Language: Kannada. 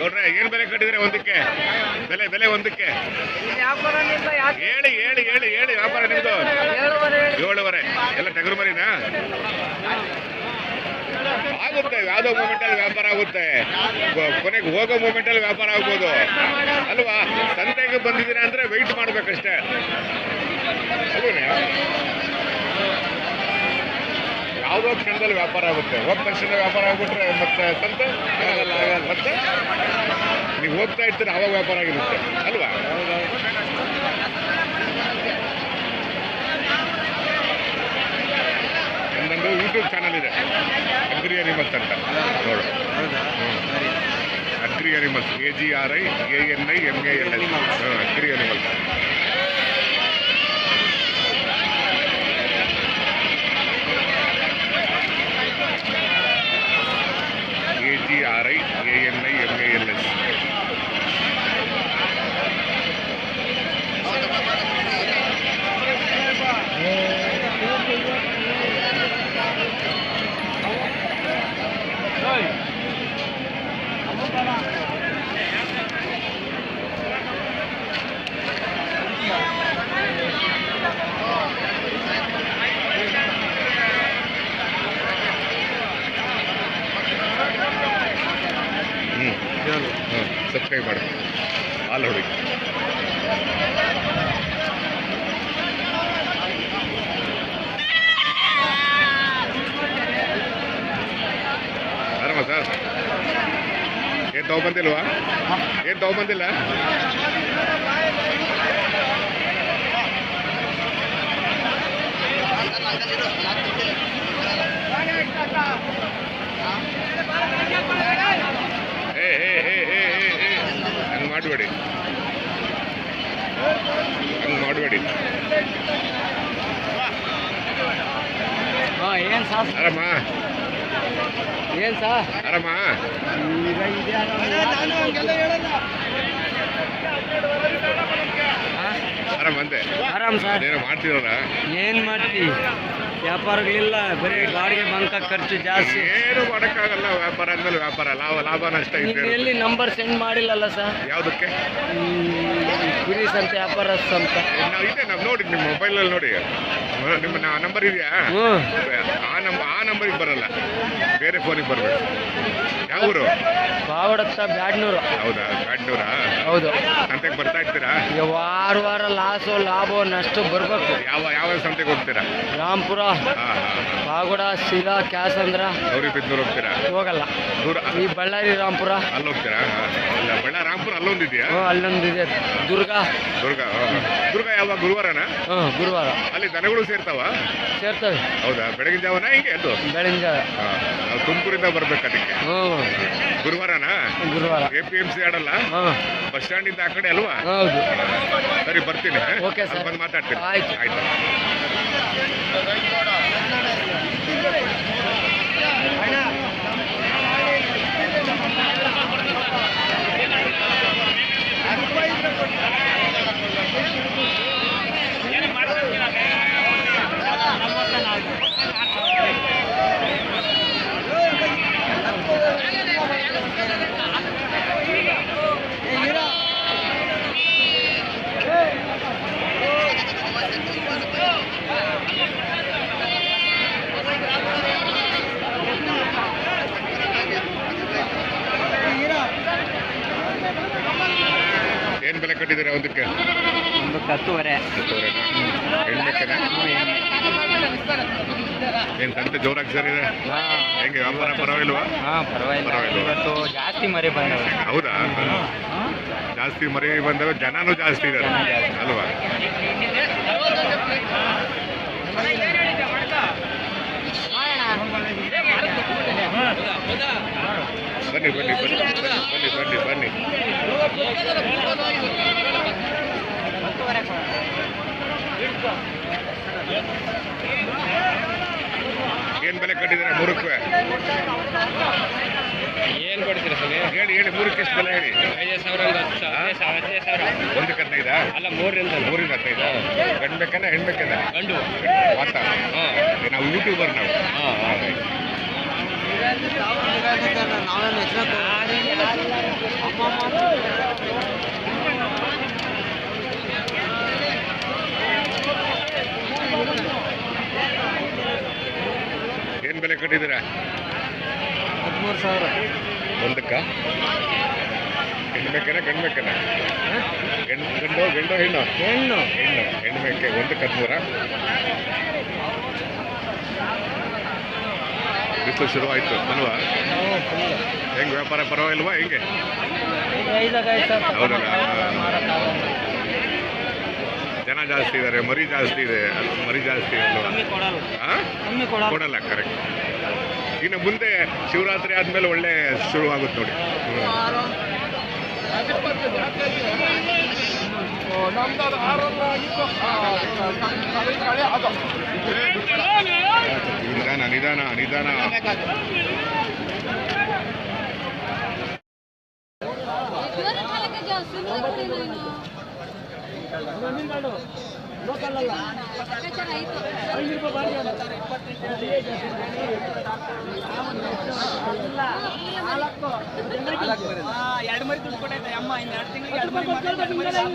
ನೋಡ್ರೆ ಏನ್ ಬೆಲೆ ಕಟ್ಟಿದ್ರೆ ಒಂದಕ್ಕೆ? ಬೆಲೆ ಬೆಲೆ ಒಂದಕ್ಕೆ? ಹೇಳಿ ಹೇಳಿ ಹೇಳಿ ಹೇಳಿ ವ್ಯಾಪಾರ ನಿಮ್ದು. ಏಳುವರೆ ಎಲ್ಲ ಟಗರು ಮರಿನಾ? ಆಗುತ್ತೆ ಯಾವುದೋ ಮೂಮೆಂಟ್ ಅಲ್ಲಿ ವ್ಯಾಪಾರ ಆಗುತ್ತೆ. ಕೊನೆಗೆ ಹೋಗೋ ಮೂಮೆಂಟ್ ಅಲ್ಲಿ ವ್ಯಾಪಾರ ಆಗ್ಬೋದು. ಅಲ್ವಾ? ಸಂತೆಗೆ ಬಂದಿದ್ದೀರಾ ಯಾವುದೋ ಕ್ಷಣದಲ್ಲಿ ವ್ಯಾಪಾರ ಆಗುತ್ತೆ. ಹೋದ ತಕ್ಷಣ ವ್ಯಾಪಾರ ಆಗ್ಬಿಟ್ರೆ ಮತ್ತೆ ತಂತೆ ಆಗಲ್ಲ. ಮತ್ತೆ ನೀವು ಹೋಗ್ತಾ ಇರ್ತೀರ ಅವಾಗ ವ್ಯಾಪಾರ ಆಗಿರುತ್ತೆ. ಅಲ್ವಾ? ನಮ್ಮದು ಯೂಟ್ಯೂಬ್ ಚಾನಲ್ ಇದೆ. ಅಗ್ರಿ ಅನಿಮಲ್ಸ್ ಅಂತ. ನೋಡು. Agri animals A G R I A N I M A L I agri animals subscribe ಮಾಡಿ ಹಾಲು ಹುಡುಗಿ ಆರಾಮ ಸರ್ ಏನು ತಗೊಬಂದಿಲ್ವಾ ಏನು ತಗೊಬಂದಿಲ್ಲ ಏ ಏ ಏ ಏ ಏ ಏ ಹಂಗೆ ಮಾಡಬೇಡಿ. ಹಂಗೆ ಮಾಡಬೇಡಿ. ಹಾಂ ಏನು ಸಾ? ಆರಾಮ? ಏನು ಈಗ ಇದೆ ಆರಾಮ ಸರ್ ಅದೇನೋ ಮಾಡ್ತಿರಲ್ಲ ಏನು ಮಾಡ್ತಿ? ವ್ಯಾಪಾರಗಳಿಲ್ಲ ಬರೀ ಗಾಡಿಗೆ ಬಂಕ ಖರ್ಚು ಜಾಸ್ತಿ. ಏನು ಮಾಡೋಕ್ಕಾಗಲ್ಲ ವ್ಯಾಪಾರ ಅಂದ್ಮೇಲೆ ವ್ಯಾಪಾರ. ಲಾಭ ಲಾಭ ನಷ್ಟ ನೀವು ಎಲ್ಲಿ ನಂಬರ್ ಸೆಂಡ್ ಮಾಡಿಲ್ಲಲ್ಲ ಸರ್ ಯಾವುದಕ್ಕೆ? ಕುರಿ ಅಂತ ವ್ಯಾಪಾರಸ್ ಅಂತ. ನಾವು ಇದೆ ನಾವು ನೋಡಿ ನಿಮ್ಮ ಮೊಬೈಲಲ್ಲಿ ನೋಡಿ. ನಿಮ್ಮ ನಂಬರ್ ಇದೆಯಾ? ಆ ನಂಬರ್ ಆ ನಂಬರಿಗೆ ಬರಲ್ಲ. ಬೇರೆ ಫೋನಿಗೆ ಬರಬೇಕು. ಯಾವ ಊರು? ಪಾವಡತ್ತ ಬ್ಯಾಡ್ನೂರು. ಹೌದಾ? ಬ್ಯಾಡ್ನೂರಾ? ಹೌದು. ಸಂತೆಗೆ ಬರ್ತಾ ಇರ್ತೀರಾ? ವಾರ ವಾರ ಲಾಸು ಲಾಭ ನಷ್ಟ ಬರ್ಬೇಕು. ಯಾವ ಯಾವ ಸಂತೆಗೆ ಹೋಗ್ತೀರಾ? ರಾಮ್ಪುರ ಪಾಗೋಡ ಶಿರಾ ಕ್ಯಾಸಂದ್ರ. ಗೌರಿ ಬಿದ್ದೂರು ಹೋಗ್ತೀರಾ? ಹೋಗಲ್ಲ. ದೂರ ಈ ಬಳ್ಳಾರಿ ರಾಮ್ಪುರ. ಅಲ್ಲಿ ಹೋಗ್ತೀರಾ? ಬಳ್ಳಾರಿ ಅಲ್ಲ ಅಲ್ಲೊಂದಿದ್ಯಾ? ಅಲ್ಲೊಂದಿದೆಯಾ ಅಲ್ಲೊಂದು ಅಲ್ಲೊಂದಿದೆ. ದುರ್ಗಾ. ದುರ್ಗಾ ದುರ್ಗಾ ಯಾವ ಗುರುವಾರನಾ? ಹ್ಞೂ ಗುರುವಾರ. ಅಲ್ಲಿ ದನಗಳು ಸೇರ್ತಾವ? ಸೇರ್ತವೆ ಹೌದಾ? ಬೆಳಗಿನ ಜಾವನ ಹಿಂಗೆ? ಅದು ಬೆಳಗಿನ ಜಾವ. ನಾವು ತುಮಕೂರಿಂದ ಬರ್ಬೇಕು ಅದಕ್ಕೆ. ಹ್ಞೂ ಗುರುವಾರನಾ? ಗುರುವಾರ. ಎ ಪಿ ಎಂ ಸಿ ಆಡಲ್ಲ? ಹಾಂ. ಬಸ್ ಸ್ಟ್ಯಾಂಡಿಂದ ಆ ಕಡೆ ಅಲ್ವಾ? ಹೌದು. ಸರಿ ಬರ್ತೀನಿ. Okay sir. ಅಲ್ಲಿ ಬಂದು ಮಾತಾಡ್ತೀನಿ. ಆಯ್ತು. ಆಯ್ತು. ಬೆಲೆ ಕಟ್ಟಿದ್ದೀರಾ ಒಂದಕ್ಕೆ? ಒಂದು ಹತ್ತುವರೆ. ಹತ್ತುವರೆನಾ ಹೆಣ್ಮೆಕ್ಕನ ಏನು ಸಂತೆ ಜೋರಾಗಿ ಸರ್ ಇದೆ ಹೆಂಗೆ ವ್ಯಾಪಾರ ಪರವಾಗಿಲ್ವಾ? ಹಾಂ ಪರವಾಗಿಲ್ಲ. ಪರವಾಗಿಲ್ವ? ಇವತ್ತು ಜಾಸ್ತಿ ಮರಿ ಬಂದವೆ. ಹೌದಾ? ಜಾಸ್ತಿ ಮರಿ ಬಂದವೆ ಜನನೂ ಜಾಸ್ತಿ ಇದ್ದಾರೆ ಅಲ್ವಾ? ಬನ್ನಿ ಬನ್ನಿ ಬನ್ನಿ ಬನ್ನಿ ಬನ್ನಿ ಬನ್ನಿ ಏನು ಬೆಲೆ ಕಟ್ಟಿದ್ದೀರಾ ಮೂರಕ್ಕೆ? ಏನು ಕೊಡ್ತೀರಾ ಸರ್? ಹೇಳಿ ಹೇಳಿ ಮೂರಕ್ಕೆ ಎಷ್ಟು ಬೆಲೆ ಹೇಳಿ? ಐದು ಸಾವಿರ ಹದಿನೈದು ಸಾವಿರ ಒಂದು ಹದಿನೈದಾ? ಅಲ್ಲ ಮೂರರಿಂದ ಮೂರಿಂದ ಹತ್ತೈದ ಗಂಡು ಹೆಣ್ಬೇಕಾನೆ ಹೆಣ್ಣು ಗಂಡು. ಮಾತಾ? ಹಾಂ. ನಾವು ಯೂಟ್ಯೂಬರ್ ನಾವು. ಹಾಂ ಹಾಂ. ಏನು ಬೆಲೆ ಕಟ್ಟಿದ್ದೀರಾ? ಹದಿಮೂರು ಸಾವಿರ. ಒಂದಕ್ಕ? ಹೆಣ್ಣು ಬೇಕನ ಗಂಡು ಗಂಡು ಹೆಣ್ಣು? ಹೆಣ್ಣು. ಹೆಣ್ಣು ಹೆಣ್ಣು ಮೇಕೆ ಒಂದಕ್ಕೆ ಹದಿಮೂರ? ಬಿಸಿಲು ಶುರುವಾಯಿತು ಅಲ್ವಾ ಹೆಂಗೆ ವ್ಯಾಪಾರ ಪರವಾಗಿಲ್ವಾ ಹೆಂಗೆ ಹೌದಲ್ಲ ಜನ ಜಾಸ್ತಿ ಇದ್ದಾರೆ ಮರಿ ಜಾಸ್ತಿ ಇದೆ ಅಲ್ವ? ಮರಿ ಜಾಸ್ತಿ ಅಲ್ವಾ ಕೊಡಲ್ಲ ಕರೆಕ್ಟ್ ಇನ್ನು ಮುಂದೆ ಶಿವರಾತ್ರಿ ಆದ್ಮೇಲೆ ಒಳ್ಳೆ ಶುರುವಾಗುತ್ತೆ ನೋಡಿ ಹ್ಮ್. ನಿಧಾನ ನಿಧಾನ ನಿಧಾನ ಇವರ ಕಾಲಕ್ಕೆ ಜಾಸ್ತಿ ಸುಮ್ಮನೆ ಕೊಡಿ ನೀನು ಲೆಕ್ಕಾಚಾರ ನಿಧಾನ. ಎರಡು ಮರಿ ದುಡ್ಡು ಅಮ್ಮ ಇನ್ನು ಎರಡು ತಿಂಗಳಿಗೆ